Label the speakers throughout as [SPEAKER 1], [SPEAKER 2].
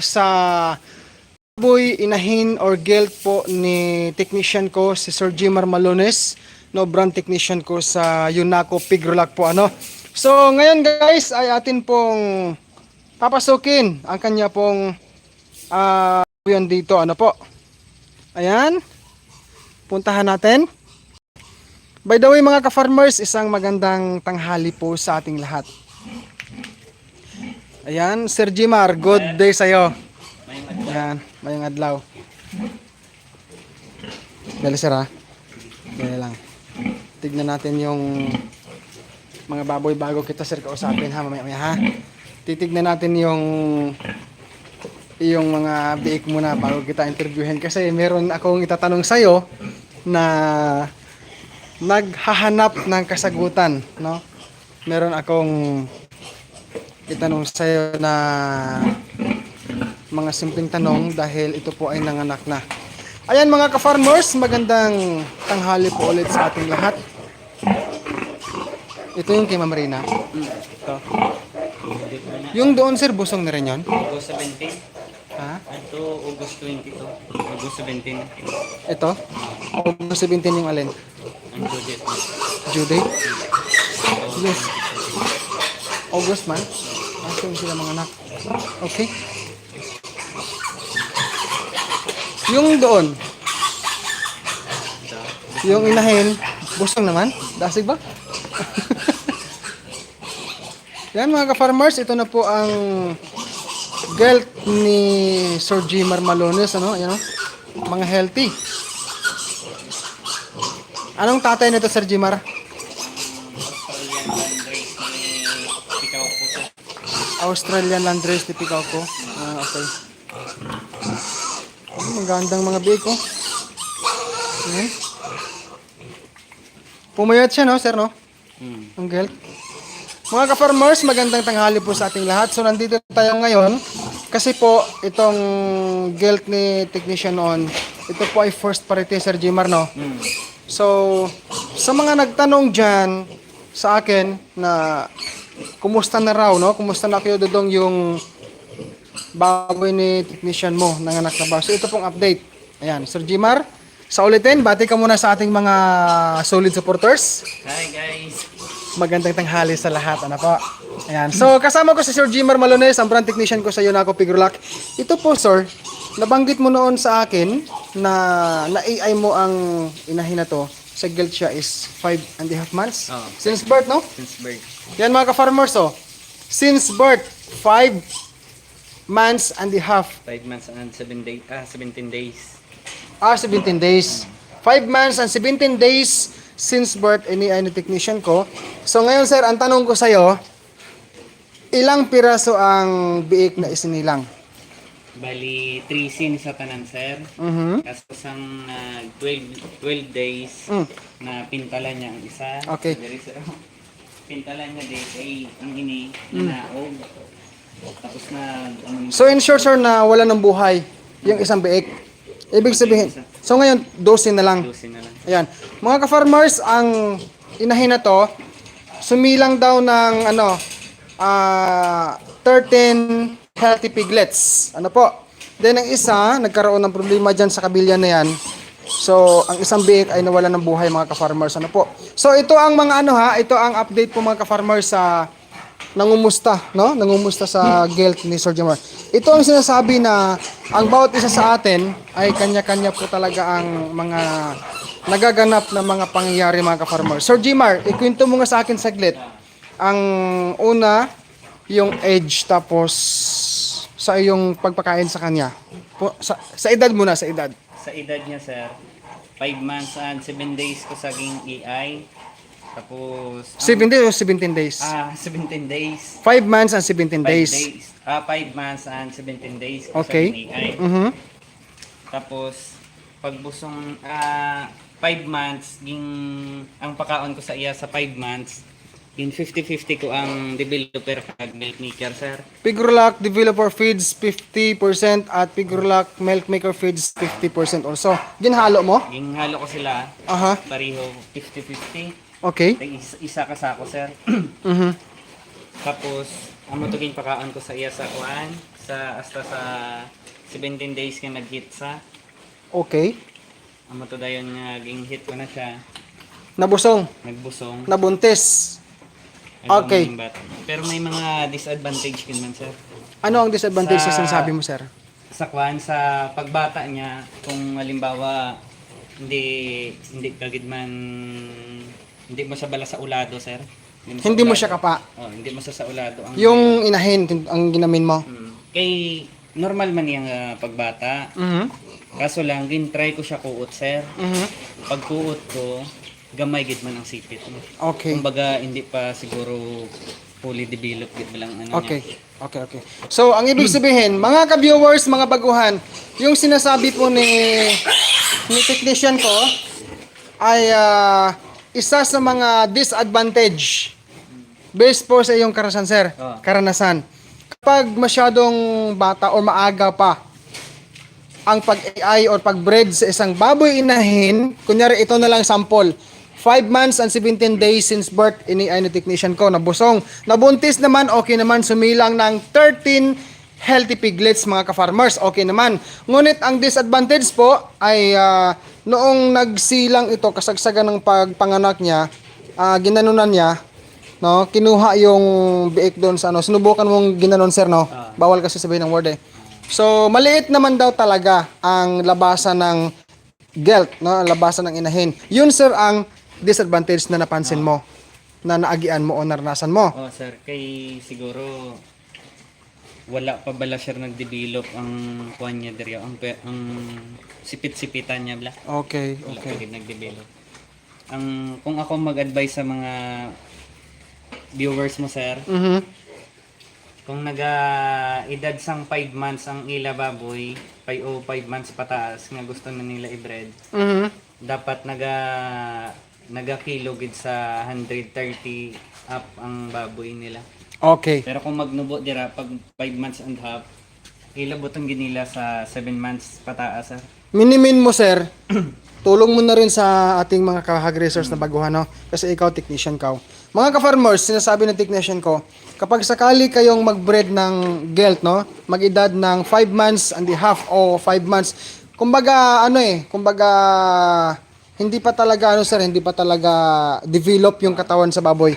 [SPEAKER 1] sa boy inahin or guilt po ni technician ko si Sir Jimar Malones. No brand technician ko sa Yunaco Pigrolac po ano. So ngayon guys ay atin pong papasukin ang kanya pong ah yan dito ano po. Ayan. Puntahan natin. By the way mga ka-farmers isang magandang tanghali po sa ating lahat ayan Sir Jimar good day sa'yo Ayan, mayong adlaw. Dali sir ha. Dali lang. Tignan natin yung mga baboy bago kita sir kausapin ha mamaya maya ha. Titignan natin yung yung mga biik muna bago kita interviewin kasi meron akong itatanong sa'yo na naghahanap ng kasagutan, no? Meron akong itanong sa'yo na mga simpleng tanong dahil ito po ay nanganak na. Ayan mga ka-farmers, magandang tanghali po ulit sa ating lahat. Ito yung kay Ma'am Rina. Ito. Yung doon sir, busong na rin yun?
[SPEAKER 2] August 17.
[SPEAKER 1] Ha?
[SPEAKER 2] Ito, August 20 to. August 17.
[SPEAKER 1] Ito? August 17 yung alin?
[SPEAKER 2] Ang due date.
[SPEAKER 1] Due date? Yes. August man? Yung sila mga anak? Okay. Yung doon, yung inahin, busong naman? Dasig ba? Yan mga ka-farmers, ito na po ang gelt ni Sir Jimar Malones, ano? Yan, oh. mga healthy. Anong tatay nito, Sir Jimar?
[SPEAKER 2] Australian land race ni Pikaw
[SPEAKER 1] ko. Ah, okay. Oh, magandang mga bake ko. Ayan. Pumayat siya, no, sir, no?
[SPEAKER 2] Hmm.
[SPEAKER 1] Ang gelt. Mga ka-farmers, magandang tanghali po sa ating lahat. So, nandito tayo ngayon kasi po, itong gelt ni technician on, ito po ay first parity, Sir Jimar, no?
[SPEAKER 2] Hmm.
[SPEAKER 1] So, sa mga nagtanong dyan sa akin na kumusta na raw, no? Kumusta na kayo dodong yung baboy ni technician mo, nanganak na ba? So, ito pong update. Ayan, Sir Jimar, sa ulitin, bati ka muna sa ating mga solid supporters.
[SPEAKER 2] Hi guys!
[SPEAKER 1] Magandang tanghali sa lahat, ano po? Ayan. So, kasama ko si Sir Jimar Malones, ang brand technician ko sa Yunaco Pigrolac. Ito po, sir, nabanggit mo noon sa akin na na-AI mo ang inahin na to. Sa guilt siya is 5 and a half months.
[SPEAKER 2] Oo.
[SPEAKER 1] Since birth, no?
[SPEAKER 2] Since birth.
[SPEAKER 1] Yan mga ka-farmers, oh. Since birth, 5 months and a half
[SPEAKER 2] 5 months and 7 days. Ah, 17 days.
[SPEAKER 1] Ah, 17 days. 5 months and 17 days since birth, ini ay technician ko. So ngayon sir, ang tanong ko sa'yo, ilang piraso ang biik na isinilang?
[SPEAKER 2] Bali, 3 scenes sa tanan, sir.
[SPEAKER 1] Mhm.
[SPEAKER 2] Kaso sang ah, 12, 12 days
[SPEAKER 1] Mm.
[SPEAKER 2] na pintalan niya ang isa.
[SPEAKER 1] Okay.
[SPEAKER 2] Very sir. Pintalan niya day ay ang ini
[SPEAKER 1] Mm.
[SPEAKER 2] nanaog. Tapos na ano
[SPEAKER 1] So in short sir, na wala ng buhay yung isang biik. Ibig sabihin, so ngayon, 12 na lang.
[SPEAKER 2] Lusin na lang.
[SPEAKER 1] Ayan. Mga ka-farmers, ang inahin na to, sumilang daw ng ano, ah 13 healthy piglets. Ano po? Then ang isa, nagkaroon ng problema dyan sa kabilya na yan. So, ang isang biik ay nawala ng buhay mga ka-farmers. Ano po? So, ito ang mga ano ha, ito ang update po mga ka-farmers sa nangumusta, no? Nangumusta sa guilt ni Sir Jamar. Ito ang sinasabi na ang bawat isa sa atin ay kanya-kanya po talaga ang mga nagaganap na mga pangyayari mga ka-farmer. Sir Jimar, ikwento mo nga sa akin saglit. Ang una, yung age tapos sa iyong pagpakain sa kanya. Po, sa, sa edad muna, sa edad.
[SPEAKER 2] Sa edad niya, sir, 5 months and 7 days ko saging EI. Tapos, ang-
[SPEAKER 1] 17 days o 17 days?
[SPEAKER 2] ah, 17 days.
[SPEAKER 1] 5 months and 17
[SPEAKER 2] 5
[SPEAKER 1] days.
[SPEAKER 2] days. Ah, 5 months and 17 days ko
[SPEAKER 1] Okay.
[SPEAKER 2] saging EI.
[SPEAKER 1] Mhm.
[SPEAKER 2] Tapos, pagbusong ah 5 months, ging ang pakaon ko sa iya sa 5 months, in 50-50 ko ang developer kag milk maker, sir.
[SPEAKER 1] Pigrolac Developer Feeds 50% at Pigrolac Milk Maker Feeds 50% also. Ginhalo mo?
[SPEAKER 2] Ging halo ko sila,
[SPEAKER 1] Aha.
[SPEAKER 2] pareho 50-50.
[SPEAKER 1] Okay.
[SPEAKER 2] Tag isa, isa ka sako, sir.
[SPEAKER 1] Mhm.
[SPEAKER 2] Tapos, ang matuging pakaon ko sa iya sa kuan, sa hasta sa 17 days nga nag-hit sa
[SPEAKER 1] Okay.
[SPEAKER 2] amo to dayon nga ging hit ko na siya
[SPEAKER 1] Nabusong.
[SPEAKER 2] nagbusong
[SPEAKER 1] Nabuntis.
[SPEAKER 2] Ay,
[SPEAKER 1] Okay.
[SPEAKER 2] bata. pero may mga disadvantage kin man sir
[SPEAKER 1] Ano ang disadvantage sa
[SPEAKER 2] Sa-
[SPEAKER 1] sinasabi mo, sir?
[SPEAKER 2] sa kwan sa pagbata niya kung halimbawa hindi hindi kagid man hindi mo siya bala sa ulado sir sa
[SPEAKER 1] Hindi mo
[SPEAKER 2] ulado.
[SPEAKER 1] siya kapa.
[SPEAKER 2] oh, hindi mo siya sa ulado ang
[SPEAKER 1] Yung inahin, tin- ang ginamin mo.
[SPEAKER 2] Mm. kay normal man yung ah, pagbata
[SPEAKER 1] Mhm.
[SPEAKER 2] kaso lang gin try ko siya kuot sir
[SPEAKER 1] Mhm.
[SPEAKER 2] pag kuot ko gamay gid man ang sipit
[SPEAKER 1] Okay.
[SPEAKER 2] kumbaga hindi pa siguro fully developed gid lang ano
[SPEAKER 1] Okay. Okay, okay. So, ang ibig sabihin, mga ka-viewers, mga baguhan, yung sinasabi po ni, ni technician ko ay ah, isa sa mga disadvantage based po sa iyong karasan, sir.
[SPEAKER 2] Oh.
[SPEAKER 1] Karanasan. Kapag masyadong bata or maaga pa ang pag-AI or pag-breed sa isang baboy inahin, kunyari ito na lang sample, 5 months and 17 days since birth, ini-AI ni technician ko, nabusong. Nabuntis naman, okay naman, sumilang ng 13 healthy piglets mga ka-farmers, okay naman. Ngunit ang disadvantage po ay ah, noong nagsilang ito, kasagsagan ng pagpanganak niya, ah, ginanunan niya, no, kinuha yung biik doon sa ano, sinubukan mong ginanon sir, no? Bawal kasi sabihin ng word eh. So, maliit naman daw talaga ang labasan ng gelt, no? Labasan ng inahin. Yun sir ang disadvantage na napansin mo na naagian mo o naranasan mo.
[SPEAKER 2] Oh, sir, kay siguro wala pa bala siya nag-develop ang kuan niya diri ang pe- ang sipit-sipitan niya bla.
[SPEAKER 1] Okay,
[SPEAKER 2] Wala
[SPEAKER 1] okay.
[SPEAKER 2] pa gid nag-develop. Ang kung ako mag-advise sa mga viewers mo sir,
[SPEAKER 1] Mhm.
[SPEAKER 2] kung naga edad sang 5 months ang ila baboy, 5 o 5 months pataas nga gusto na nila i-breed,
[SPEAKER 1] Mhm.
[SPEAKER 2] dapat naga naga kilo gid sa 130 up ang baboy nila.
[SPEAKER 1] Okay.
[SPEAKER 2] Pero kung magnubo dira pag 5 months and half, ilabotong ginila sa 7 months pataas. ah.
[SPEAKER 1] Minimin mo sir, tulong mo na rin sa ating mga kahag racers na baguhan, no? Kasi ikaw, technician ka. Mga ka-farmers, sinasabi ng technician ko, kapag sakali kayong mag-breed ng gelt, no? Mag-edad ng 5 months and a half o 5 months, kumbaga, ano eh, kumbaga, hindi pa talaga, ano sir, hindi pa talaga develop yung katawan sa baboy.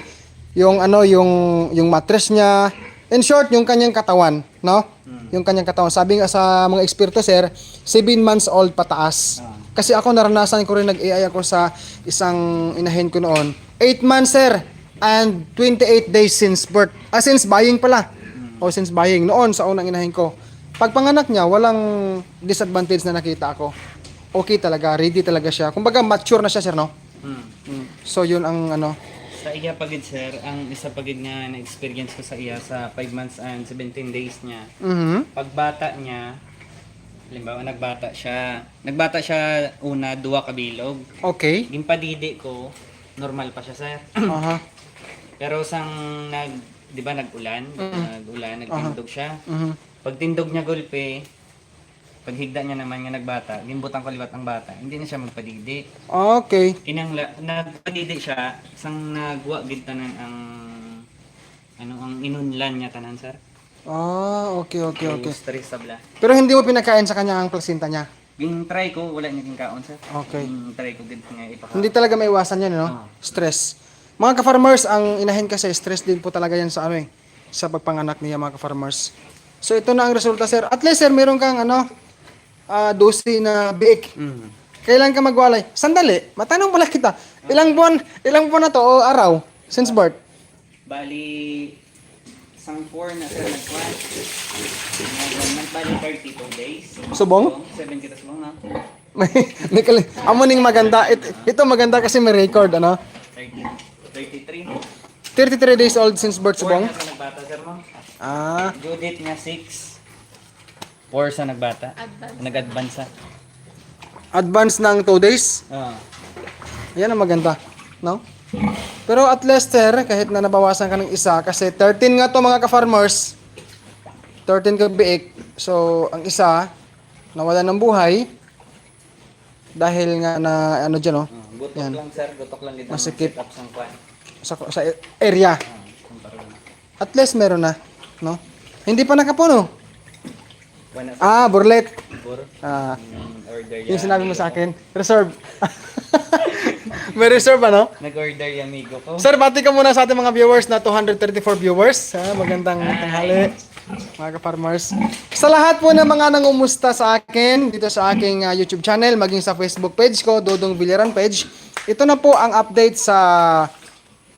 [SPEAKER 1] Yung ano, yung, yung mattress niya, in short, yung kanyang katawan, no? Yung kanyang katawan. Sabi nga sa mga eksperto, sir, 7 months old pataas. Kasi ako naranasan ko rin nag-AI ako sa isang inahin ko noon. 8 months, sir, and 28 days since birth. Ah, since buying pala. O since buying. Noon, sa unang inahin ko. Pag panganak niya, walang disadvantage na nakita ako. Okay talaga, ready talaga siya. Kumbaga, mature na siya, sir, no?
[SPEAKER 2] Hmm.
[SPEAKER 1] Mm. So, yun ang ano.
[SPEAKER 2] Sa iya pagid sir, ang isa pagid nga na experience ko sa iya sa 5 months and 17 days niya.
[SPEAKER 1] Mhm.
[SPEAKER 2] Pagbata niya, halimbawa nagbata siya. Nagbata siya una duwa ka bilog.
[SPEAKER 1] Okay.
[SPEAKER 2] Gimpadidi ko, normal pa siya sir.
[SPEAKER 1] Aha.
[SPEAKER 2] Pero sang nag, 'di ba nag-ulan, nag-ulan, nagtindog siya.
[SPEAKER 1] Mhm.
[SPEAKER 2] Pag tindog niya gulpe, pag higda niya naman nga nagbata, gimbutang ko liwat ang bata, hindi na siya magpadidi.
[SPEAKER 1] Okay.
[SPEAKER 2] Inang la- nagpadidi siya, sang nagwa gid tanan ang ano ang inunlan niya tanan sir.
[SPEAKER 1] Ah, okay, okay, okay.
[SPEAKER 2] Yung stress sa bla.
[SPEAKER 1] Pero hindi mo pinakain sa kanya ang placenta niya.
[SPEAKER 2] Ging try ko, wala niya ging kaon sir.
[SPEAKER 1] Okay.
[SPEAKER 2] Ging try ko gid nga ipaka.
[SPEAKER 1] Hindi talaga may iwasan yan, no?
[SPEAKER 2] Ah.
[SPEAKER 1] Stress. Mga ka-farmers, ang inahin kasi stress din po talaga yan sa ano eh, sa pagpanganak niya mga ka-farmers. So ito na ang resulta, sir. At least, sir, meron kang ano, ah dosi na biik.
[SPEAKER 2] Mm.
[SPEAKER 1] Kailan ka magwalay? Sandali, matanong pala kita. Ilang buwan, ilang buwan na to o araw since birth?
[SPEAKER 2] Bali sang 4 na sir nagkwan. Nag bali 32 days.
[SPEAKER 1] Subong?
[SPEAKER 2] 70 tas subong na.
[SPEAKER 1] May, may kali- amo ning maganda. It, ito maganda kasi may record, ano?
[SPEAKER 2] 30 33.
[SPEAKER 1] 33 days old since birth,
[SPEAKER 2] 4
[SPEAKER 1] subong.
[SPEAKER 2] na sa nagbata sir mo.
[SPEAKER 1] Ah,
[SPEAKER 2] Due date niya 6. 4 sa nagbata. Nag-advance sa.
[SPEAKER 1] advance ng 2 days.
[SPEAKER 2] Ah.
[SPEAKER 1] Yan ang maganda, no? Pero at least, sir, kahit na nabawasan ka ng isa, kasi 13 nga to mga ka-farmers, 13 ka biik, so ang isa, nawala ng buhay, dahil nga na, ano dyan, no?
[SPEAKER 2] Ah, Gutok
[SPEAKER 1] Yan.
[SPEAKER 2] lang sir, gutok lang dito.
[SPEAKER 1] Masikip.
[SPEAKER 2] Kwan.
[SPEAKER 1] Sa, sa area.
[SPEAKER 2] Ah.
[SPEAKER 1] At least meron na, no? Hindi pa nakapuno. Ah, burlet.
[SPEAKER 2] puro.
[SPEAKER 1] Ah,
[SPEAKER 2] order
[SPEAKER 1] yung
[SPEAKER 2] ya.
[SPEAKER 1] sinabi mo sa akin. Reserve. May reserve ano?
[SPEAKER 2] Nag-order yung amigo ko.
[SPEAKER 1] Sir, bati ka muna sa ating mga viewers na 234 viewers. Ha? Magandang tanghali, mga ka-farmers. Sa lahat po ng mga nangumusta sa akin dito sa aking ah, YouTube channel, maging sa Facebook page ko, Dodong Biliran page, ito na po ang update sa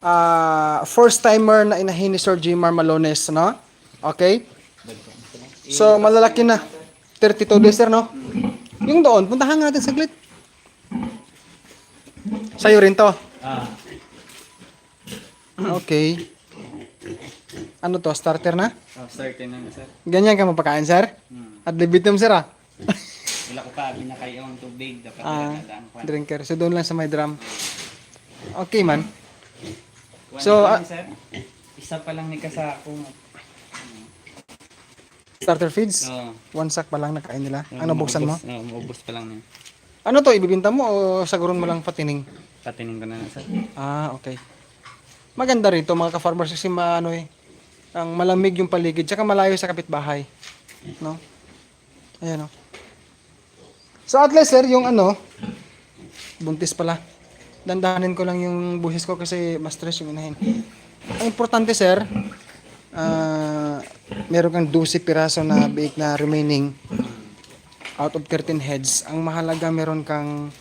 [SPEAKER 1] ah, first timer na inahin ni Sir Jimar Malones, no? Okay? So, malalaki na. 32 days, sir, no? Yung doon, puntahan nga natin saglit. Sa'yo rin to.
[SPEAKER 2] Ah,
[SPEAKER 1] Okay. Ano to, starter na?
[SPEAKER 2] oh, starter na sir.
[SPEAKER 1] Ganyan ka mapakain, sir?
[SPEAKER 2] Hmm.
[SPEAKER 1] At libitum, sir, ah.
[SPEAKER 2] Wala ko pa binakay yung tubig. Dapat
[SPEAKER 1] Ah, drinker. So, doon lang sa may drum. Okay, man. So,
[SPEAKER 2] sir. Isa pa lang ni kasako.
[SPEAKER 1] Starter feeds.
[SPEAKER 2] Oo.
[SPEAKER 1] One sack pa lang nakain nila. Ano buksan mo?
[SPEAKER 2] Oo, maubos pa lang na.
[SPEAKER 1] Ano to, ibibinta mo o saguron mo lang patining?
[SPEAKER 2] Patining ko na na, sir.
[SPEAKER 1] Ah, okay. Maganda rito mga ka-farmers kasi maano eh. Ang malamig yung paligid, tsaka malayo sa kapitbahay. No? Ayan o. So at least sir, yung ano, buntis pala. Dandahanin ko lang yung buhis ko kasi mas stress yung inahin. Ang importante sir, ah meron kang 12 piraso na biik na remaining out of 13 heads. Ang mahalaga meron kang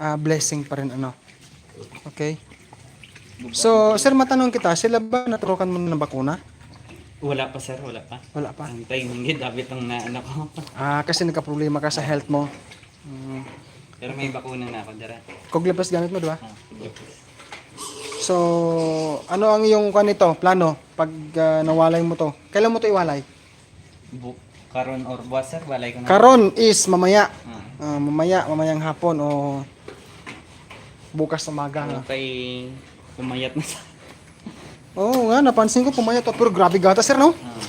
[SPEAKER 1] ah, blessing pa rin ano. Okay? So, sir, matanong kita, sila ba naturukan mo ng bakuna?
[SPEAKER 2] Wala pa, sir. Wala pa.
[SPEAKER 1] Wala pa.
[SPEAKER 2] Ang timing yun, dapat ang na ano ko.
[SPEAKER 1] Ah, kasi nagka-problema ka sa health mo. Mm.
[SPEAKER 2] Pero may bakuna na ako, dara.
[SPEAKER 1] Coglabas gamit mo, di ba?
[SPEAKER 2] Ah.
[SPEAKER 1] So, ano ang iyong kwan nito, plano, pag ah, nawalay mo to? Kailan mo to iwalay?
[SPEAKER 2] Bu karon or buwas, sir. Walay ko na.
[SPEAKER 1] Karon is mamaya.
[SPEAKER 2] Ah.
[SPEAKER 1] Ah, mamaya, mamayang hapon o bukas umaga. No?
[SPEAKER 2] kay pumayat na sa...
[SPEAKER 1] Oo nga, napansin ko pumayat to. Pero grabe gata, sir, no?
[SPEAKER 2] Ah.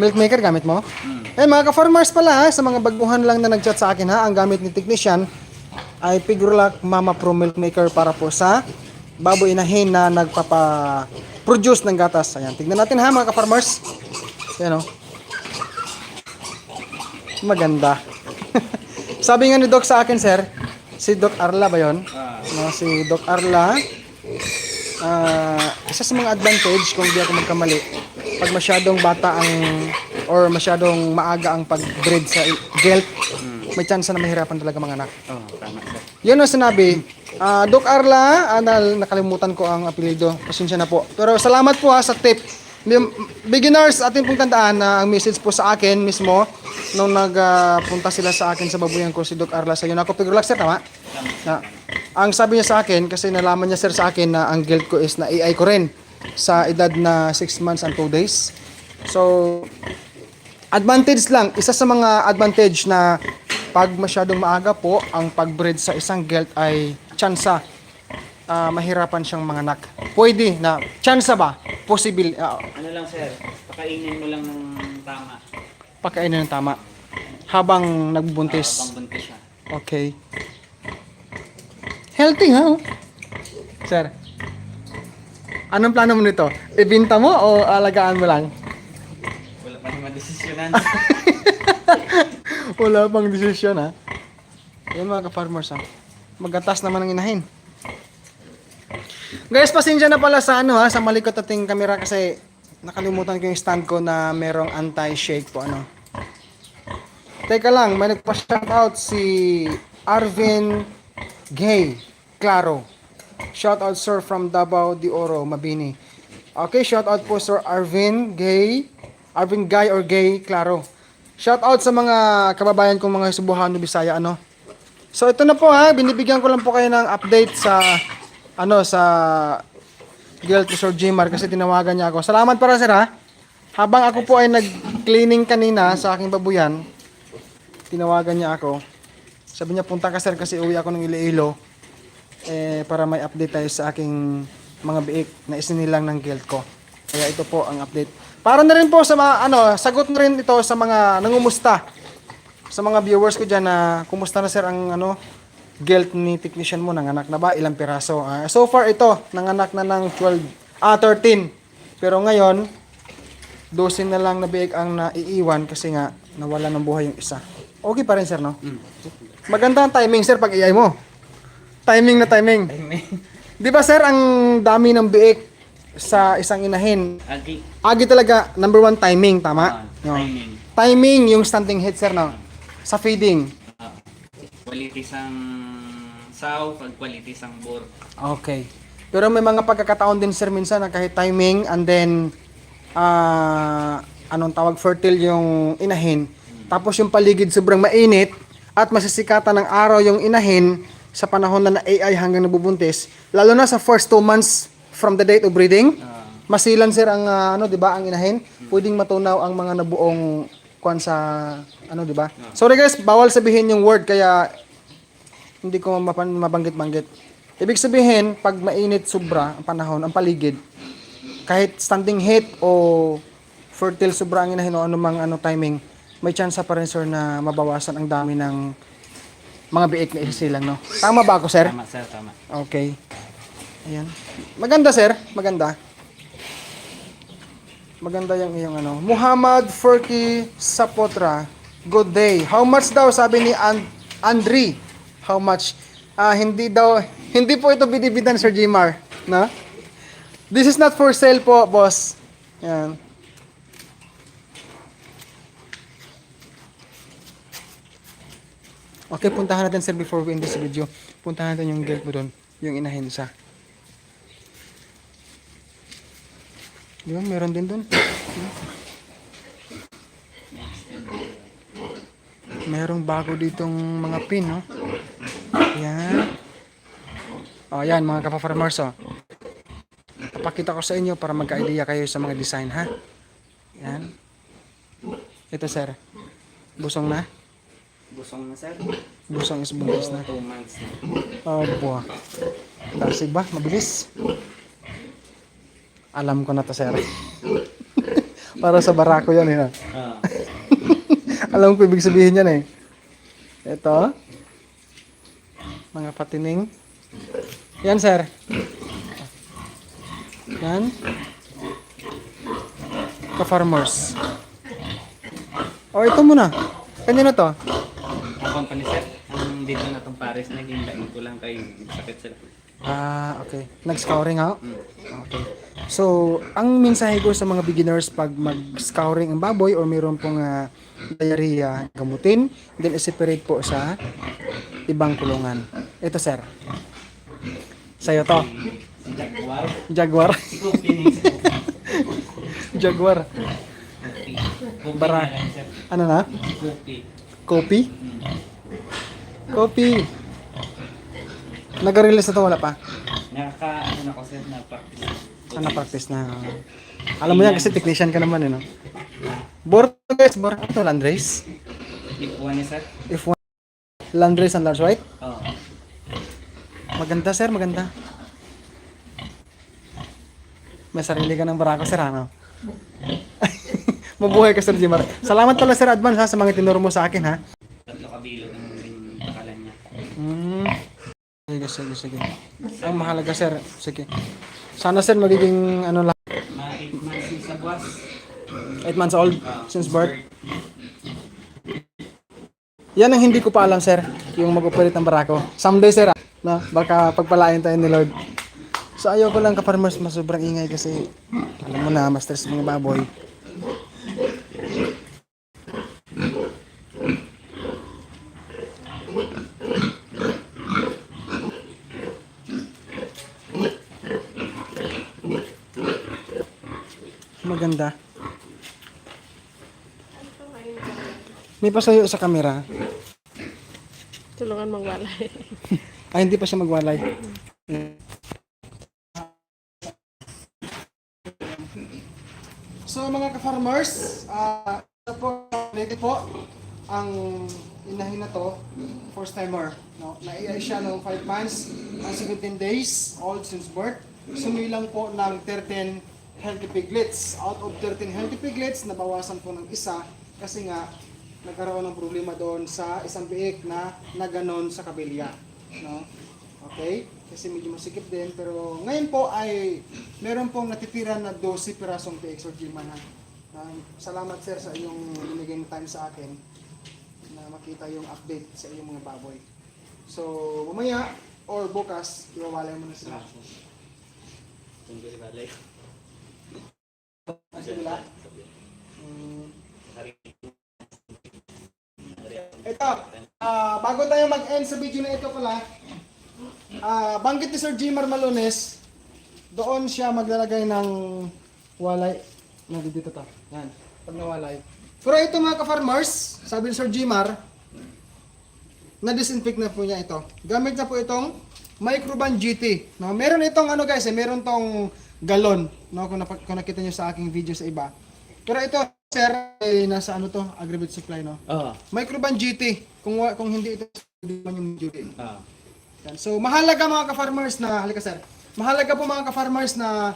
[SPEAKER 1] Milk maker gamit mo?
[SPEAKER 2] Hmm.
[SPEAKER 1] Eh mga ka-farmers pala ha, sa mga baguhan lang na nag-chat sa akin ha, ang gamit ni technician ay Pigurlac Mama Pro Milk Maker para po sa baboy inahin na nagpapa-produce ng gatas. Ayan, tignan natin ha mga ka-farmers. Ayan o. Maganda. Sabi nga ni Doc sa akin, sir, si Doc Arla ba?
[SPEAKER 2] Ah.
[SPEAKER 1] No, si Doc Arla, ah, isa sa mga advantage kung di ako magkamali, pag masyadong bata ang or masyadong maaga ang pag-breed sa gelt, may chance na mahirapan talaga mga anak.
[SPEAKER 2] Oh, tama.
[SPEAKER 1] Yun ang sinabi. Ah, Doc Arla, anal, nakalimutan ko ang apelido. Pasensya na po. Pero salamat po ha sa tip. Beginners, atin pong tandaan na ang message po sa akin mismo nung nagpunta sila sa akin sa babuyan ko si Doc Arla sa yun ako Pigurlac sir, tama? Na, ang sabi niya sa akin, kasi nalaman niya sir sa akin na ang guilt ko is na AI ko rin sa edad na 6 months and 2 days. So, advantage lang, isa sa mga advantage na pag masyadong maaga po, ang pag-breed sa isang gelt ay tsansa ah, mahirapan siyang manganak. Pwede na, tsansa ba? Possible, ah,
[SPEAKER 2] Ano lang, sir? Pakainin mo lang ng tama.
[SPEAKER 1] pakainin ng tama. Habang
[SPEAKER 2] Ah,
[SPEAKER 1] nagbubuntis.
[SPEAKER 2] pang buntis siya.
[SPEAKER 1] Okay. Healthy, ha? Sir, anong plano mo nito? Ibinta mo o alagaan mo lang?
[SPEAKER 2] Wala pa naman desisyonan.
[SPEAKER 1] Wala pang desisyon, ha? Yan mga ka-farmers, ha? Magatas naman ang inahin. Guys, pasensya na pala sa ano ha, sa malikot ating kamera kasi nakalimutan ko yung stand ko na merong anti-shake po ano. Teka lang, may nagpa-shoutout si Arvin Gay Claro. Shoutout sir from Davao de Oro, Mabini. Okay, shoutout po sir Arvin Gay, Arvin Gay or Gay Claro. Shoutout sa mga kababayan kong mga Subuhano Bisaya ano. So ito na po ha, binibigyan ko lang po kayo ng update sa ano sa girl to Sir Jimar kasi tinawagan niya ako. Salamat para sir ha. Habang ako po ay nag-cleaning kanina sa aking babuyan, tinawagan niya ako. Sabi niya punta ka sir kasi uwi ako ng Iloilo eh, para may update tayo sa aking mga biik na isinilang ng guild ko. Kaya ito po ang update. Para na rin po sa mga, ano, sagot na rin ito sa mga nangumusta. Sa mga viewers ko dyan na kumusta na sir ang ano, guild ni technician mo, nanganak na ba? Ilang piraso? Ah, so far ito, nanganak na ng 12, ah 13. Pero ngayon, 12 na lang na biik ang naiiwan kasi nga Nawala ng buhay yung isa. Okay pa rin, sir, no?
[SPEAKER 2] Mm.
[SPEAKER 1] Maganda ang timing, sir, pag iay mo. Timing na timing. Di ba, sir, ang dami ng biik sa isang inahin?
[SPEAKER 2] Agi.
[SPEAKER 1] Agi talaga, number one, timing, tama?
[SPEAKER 2] Ah,
[SPEAKER 1] No.
[SPEAKER 2] timing.
[SPEAKER 1] Timing, yung stunting hit, sir, no? Sa feeding.
[SPEAKER 2] Ah, quality sang saw, pag quality sang bur.
[SPEAKER 1] Okay. Pero may mga pagkakataon din, sir, minsan na kahit timing and then, ah, anong tawag, fertile yung inahin. Tapos yung paligid sobrang mainit at masisikatan ng araw yung inahin sa panahon na na-AI hanggang nabubuntis. Lalo na sa first two months from the date of breeding.
[SPEAKER 2] Ah,
[SPEAKER 1] Masilan sir ang ah, ano 'di ba ang inahin. Pwedeng matunaw ang mga nabuong kwan sa ano 'di ba? Sorry guys, bawal sabihin yung word kaya hindi ko mapan, mabanggit-banggit. Ibig sabihin, pag mainit sobra ang panahon, ang paligid, kahit standing heat o fertile sobra ang inahin o anumang ano timing, may chance pa rin sir na mabawasan ang dami ng mga biik na isisilang, no? Tama ba ako, sir?
[SPEAKER 2] tama sir, tama.
[SPEAKER 1] Okay. Ayan. Maganda, sir. Maganda. Maganda yung iyong ano. Muhammad Furki Sapotra. Good day. How much daw sabi ni And Andri? How much? Ah, hindi daw hindi po ito bidibidan Sir Jimar, na? This is not for sale po, boss. Yan. Okay, puntahan natin sir before we end this video. Puntahan natin yung gate mo doon, yung inahin sa. Di ba? Meron din doon. Merong bago ditong mga pin, no? Yan. O, yan, mga kapafarmers, oh. Papakita ko sa inyo para magka-idea kayo sa mga design, ha? Yan. Ito, sir. Busong na?
[SPEAKER 2] Busong na sir.
[SPEAKER 1] Busong is buntis na.
[SPEAKER 2] 2 months na.
[SPEAKER 1] Oh, buwa. Dasig ba? Mabilis. Alam ko na to, sir. Para sa barako yan, eh.
[SPEAKER 2] Ah,
[SPEAKER 1] Alam ko ibig sabihin yan, eh. Ito. Mga patining. Yan, sir. Yan. Ka-farmers. O, ito muna. Kanina to.
[SPEAKER 2] ang company sir, ang dito na tong Paris, naging lain ko lang kay sakit sila.
[SPEAKER 1] Ah, okay. Nag-scouring ako?
[SPEAKER 2] Mm.
[SPEAKER 1] Okay. So, ang mensahe ko sa mga beginners pag mag-scouring ang baboy or mayroon pong ah, diarrhea, gamutin, then i-separate po sa ibang kulungan. Ito, sir. Sa'yo to.
[SPEAKER 2] Jaguar.
[SPEAKER 1] Jaguar. Jaguar. Bara. Ano na?
[SPEAKER 2] Scoopy.
[SPEAKER 1] Kopi? Kopi. Nag-release na to, wala pa.
[SPEAKER 2] Nakaka, ano na ko sir, na practice.
[SPEAKER 1] Ah, na-practice na. Alam mo yan kasi technician ka naman, eh, no? Bor to guys, bor to Landrace.
[SPEAKER 2] Ipuan niya sir.
[SPEAKER 1] If one Landrace and large white.
[SPEAKER 2] Oo.
[SPEAKER 1] Maganda sir, maganda. May sarili ka ng barako sir, ano? Mabuhay ka sir Jimar. Salamat pala sir advance ha sa mga tinuro mo sa akin ha.
[SPEAKER 2] Tatlo kabilog ang yung pakalan niya.
[SPEAKER 1] Hmm. Sige, sige, sige. Ang mahalaga sir, sige. Sana sir magiging ano lang,
[SPEAKER 2] Mga 8 months yung sa buwas.
[SPEAKER 1] 8 months old since birth. Yan ang hindi ko pa alam sir, yung mag-operate ng barako. Someday sir, ah, no? baka pagpalain tayo ni Lord. So ayaw ko lang ka-farmers mas sobrang ingay kasi alam mo na, mas stress mga baboy. Maganda. May pasayo sa camera.
[SPEAKER 3] Tulungan magwalay.
[SPEAKER 1] Ay, hindi pa siya magwalay. So mga ka-farmers, ah uh, po, ready po ang inahin na to, first timer. No? Na-AI siya noong 5 months and 17 days old since birth. Sumilang po ng 13 healthy piglets. Out of 13 healthy piglets, nabawasan po ng isa kasi nga nagkaroon ng problema doon sa isang biik na naganon sa kabilya. No? Okay? Kasi medyo masikip din. Pero ngayon po ay meron pong natitira na 12 pirasong PX or G-man. ha? Um, salamat sir sa iyong binigay ng time sa akin na makita yung update sa iyong mga baboy. So, mamaya or bukas, iwawalay mo na sila.
[SPEAKER 2] Tunggu di balay.
[SPEAKER 1] Kasi nila. Mm, ito, ah, bago tayo mag-end sa video na ito pala, ah, banggit ni Sir Jimar Malones, doon siya maglalagay ng walay. Nandito dito to. Yan, pag nawalay. Pero ito mga ka-farmers, sabi ni Sir Jimar, na-disinfect na po niya ito. Gamit na po itong Microban GT. No, meron itong ano guys, eh, meron tong galon, no, kung, napa- kung nakita niyo sa aking video sa iba. Pero ito, sir, eh, nasa ano to, Agribit Supply, no?
[SPEAKER 2] Oo.
[SPEAKER 1] Microban GT. Kung wa- kung hindi ito, hindi man yung GT.
[SPEAKER 2] Oo.
[SPEAKER 1] Yan. So, mahalaga mga ka-farmers na, halika sir, mahalaga po mga ka-farmers na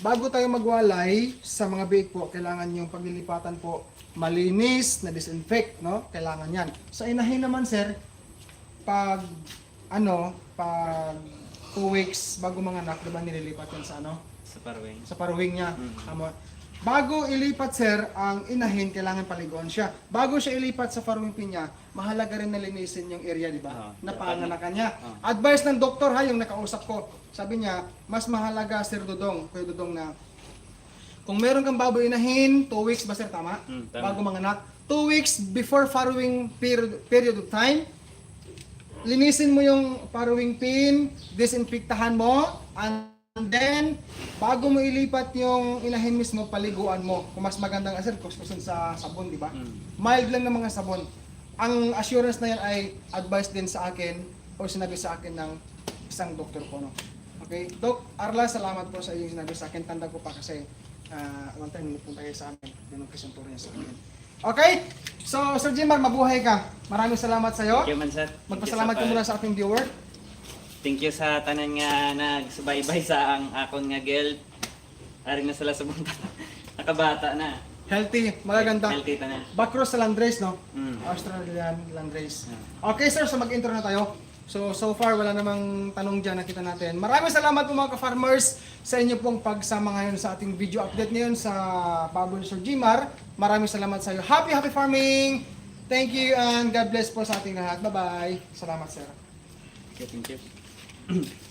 [SPEAKER 1] bago tayo magwalay sa mga biik po, kailangan yung paglilipatan po malinis, na disinfect, no? Kailangan yan. Sa inahin naman sir, pag ano, pag two weeks bago mga anak, diba nililipat yan sa ano?
[SPEAKER 2] Sa parwing.
[SPEAKER 1] sa paruwing niya.
[SPEAKER 2] Mm.
[SPEAKER 1] Tama. Bago ilipat sir, ang inahin kailangan paliguan siya. Bago siya ilipat sa paruwing pin niya, mahalaga rin na linisin yung area, di ba?
[SPEAKER 2] Oo.
[SPEAKER 1] na panganakan niya.
[SPEAKER 2] Oo.
[SPEAKER 1] Advice ng doktor ha, yung nakausap ko. Sabi niya, mas mahalaga sir Dudong, Kuya Dudong na kung meron kang baboy inahin, 2 weeks ba sir, tama?
[SPEAKER 2] Mm, tama.
[SPEAKER 1] Bago manganak. 2 weeks before farrowing period, period of time, linisin mo yung farrowing pin, disinfektahan mo, and then, bago mo ilipat yung inahin mismo, paliguan mo. Kung mas magandang asir, kuskusin sa sabon, di ba?
[SPEAKER 2] Mm.
[SPEAKER 1] Mild lang ng mga sabon. Ang assurance na yan ay advice din sa akin o sinabi sa akin ng isang doktor ko. No? Okay? Doc, Arla, salamat po sa iyong sinabi sa akin. Tanda ko pa kasi uh, one time nagpunta kayo sa amin. Yun ang kisenturo niya sa akin. Okay? So, Sir Jimar, mabuhay ka. Maraming salamat sa iyo.
[SPEAKER 2] Thank you man sir. Thank you
[SPEAKER 1] Magpasalamat ka
[SPEAKER 2] sa-
[SPEAKER 1] muna sa ating viewer.
[SPEAKER 2] Thank you sa tanan nga nagsubaybay sa ang akon nga gel. Aring na sila sa bunta. Nakabata na.
[SPEAKER 1] Healthy, magaganda.
[SPEAKER 2] Healthy ta na.
[SPEAKER 1] Backcross sa Landrace, no?
[SPEAKER 2] Mm.
[SPEAKER 1] Australian Landrace. Okay, sir, so mag-intro na tayo. So, so far, wala namang tanong dyan nakita natin. Maraming salamat po mga ka-farmers sa inyo pong pagsama ngayon sa ating video update ngayon sa Baboy Sir Jimar. Maraming salamat sa iyo. Happy, happy farming! Thank you and God bless po sa ating lahat. Bye-bye. Salamat, sir.
[SPEAKER 2] Okay, thank you.